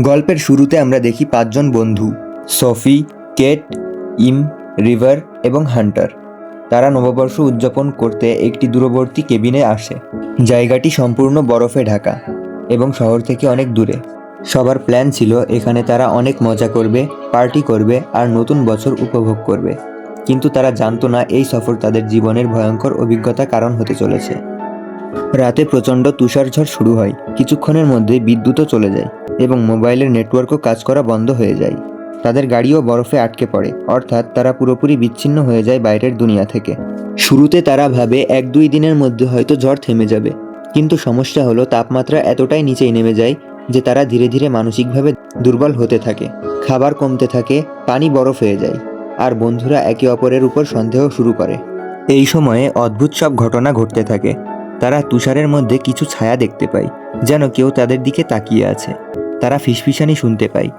গল্পের শুরুতে আমরা দেখি পাঁচজন বন্ধু, সফি, কেট, ইম, রিভার এবং হান্টার। তারা নববর্ষ উদযাপন করতে একটি দূরবর্তী কেবিনে আসে। জায়গাটি সম্পূর্ণ বরফে ঢাকা এবং শহর থেকে অনেক দূরে। সবার প্ল্যান ছিল, এখানে তারা অনেক মজা করবে, পার্টি করবে আর নতুন বছর উপভোগ করবে। কিন্তু তারা জানতো না, এই সফর তাদের জীবনের ভয়ঙ্কর অভিজ্ঞতা কারণ হতে চলেছে। রাতে প্রচণ্ড তুষারঝড় শুরু হয়। কিছুক্ষণের মধ্যে বিদ্যুৎও চলে যায় এবং মোবাইলের নেটওয়ার্কও কাজ করা বন্ধ হয়ে যায়। তাদের গাড়িও বরফে আটকে পড়ে, অর্থাৎ তারা পুরোপুরি বিচ্ছিন্ন হয়ে যায় বাইরের দুনিয়া থেকে। শুরুতে তারা ভাবে এক দুই দিনের মধ্যে হয়তো ঝড় থেমে যাবে, কিন্তু সমস্যা হলো তাপমাত্রা এতটাই নিচেই নেমে যায় যে তারা ধীরে ধীরে মানসিকভাবে দুর্বল হতে থাকে, খাবার কমতে থাকে, পানি বরফ হয়ে যায়, আর বন্ধুরা একে অপরের উপর সন্দেহ শুরু করে। এই সময়ে অদ্ভুত সব ঘটনা ঘটতে থাকে। তারা তুষারের মধ্যে কিছু ছায়া দেখতে পায়, যেন কেউ তাদের দিকে তাকিয়ে আছে। তারা ফিসফিসানি শুনতে পায়,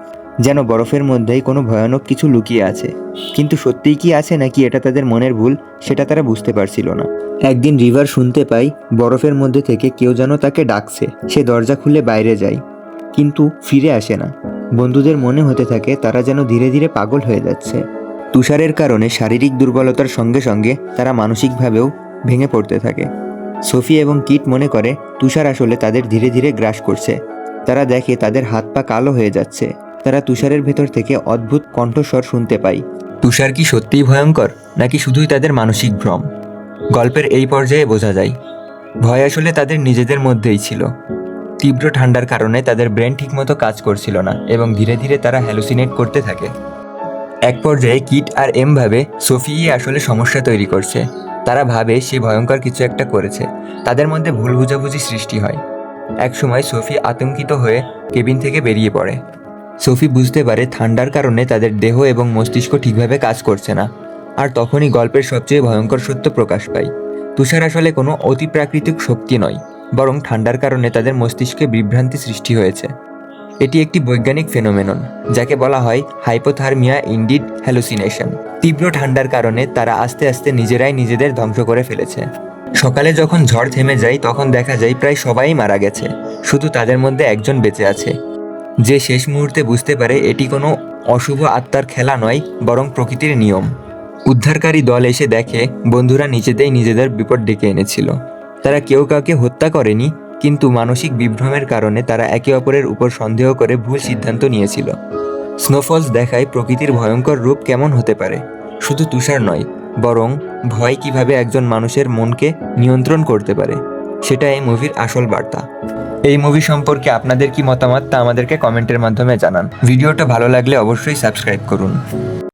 যেন বরফের মধ্যেই কোনো ভয়ানক কিছু লুকিয়ে আছে। কিন্তু সত্যিই কি আছে নাকি এটা তাদের মনের ভুল, সেটা তারা বুঝতে পারছিল না। একদিন রিভার শুনতে পাই বরফের মধ্যে থেকে কেউ যেন তাকে ডাকছে। সে দরজা খুলে বাইরে যায়, কিন্তু ফিরে আসে না। বন্ধুদের মনে হতে থাকে তারা যেন ধীরে ধীরে পাগল হয়ে যাচ্ছে। তুষারের কারণে শারীরিক দুর্বলতার সঙ্গে সঙ্গে তারা মানসিকভাবেও ভেঙে পড়তে থাকে। সোফি এবং কিট মনে করে, তুষার আসলে তাদের ধীরে ধীরে গ্রাস করছে। তারা দেখে তাদের হাত পা কালো হয়ে যাচ্ছে। তারা তুষারের ভেতর থেকে অদ্ভুত কণ্ঠস্বর শুনতে পায়। তুষার কি সত্যিই ভয়ঙ্কর, নাকি শুধুই তাদের মানসিক ভ্রম? গল্পের এই পর্যায়ে বোঝা যায়। ভয় আসলে তাদের নিজেদের মধ্যেই ছিল। তীব্র ঠান্ডার কারণে তাদের ব্রেন ঠিকমতো কাজ করছিল না এবং ধীরে ধীরে তারা হ্যালুসিনেট করতে থাকে। এক পর্যায়ে কিট আর এম ভাবে, সোফিই আসলে সমস্যা তৈরি করছে। তারা ভাবে সে ভয়ঙ্কর কিছু একটা করেছে। তাদের মধ্যে ভুল বুঝাবুঝি সৃষ্টি হয়। একসময় সোফি আতঙ্কিত হয়ে কেবিন থেকে বেরিয়ে পড়ে। সোফি বুঝতে পারে ঠান্ডার কারণে তাদের দেহ এবং মস্তিষ্ক ঠিকভাবে কাজ করছে না। আর তখনই গল্পের সবচেয়ে ভয়ঙ্কর সত্য প্রকাশ পায়। তুষার আসলে কোনো অতিপ্রাকৃতিক শক্তি নয়, বরং ঠান্ডার কারণে তাদের মস্তিষ্কে বিভ্রান্তি সৃষ্টি হয়েছে। এটি একটি বৈজ্ঞানিক ফেনোমেনন, যাকে বলা হয় হাইপোথার্মিয়া ইন্ডিড হ্যালুসিনেশন। তীব্র ঠান্ডার কারণে তারা আস্তে আস্তে নিজেরাই নিজেদের ধ্বংস করে ফেলেছে। সকালে যখন ঝড় থেমে যায়, তখন দেখা যায় প্রায় সবাই মারা গেছে। শুধু তাদের মধ্যে একজন বেঁচে আছে। যে শেষ মুহূর্তে বুঝতে পারে এটি কোনো অশুভ আত্মার খেলা নয়, বরং প্রকৃতির নিয়ম। উদ্ধারকারী দল এসে দেখে, বন্ধুরা নিজেতেই নিজেদের বিপদ ডেকে এনেছিল। তারা কেউ কাউকে হত্যা করেনি, কিন্তু মানসিক বিভ্রমের কারণে তারা একে অপরের উপর সন্দেহ করে ভুল সিদ্ধান্ত নিয়েছিল। স্নোফলস দেখায় প্রকৃতির ভয়ঙ্কর রূপ কেমন হতে পারে। শুধু তুষার নয়, বরং ভয় কীভাবে একজন মানুষের মনকে নিয়ন্ত্রণ করতে পারে, সেটা এই মুভির আসল বার্তা। এই মুভি সম্পর্কে আপনাদের কি মতামত তা আমাদেরকে কমেন্টের মাধ্যমে জানান। ভিডিওটা ভালো লাগলে অবশ্যই সাবস্ক্রাইব করুন।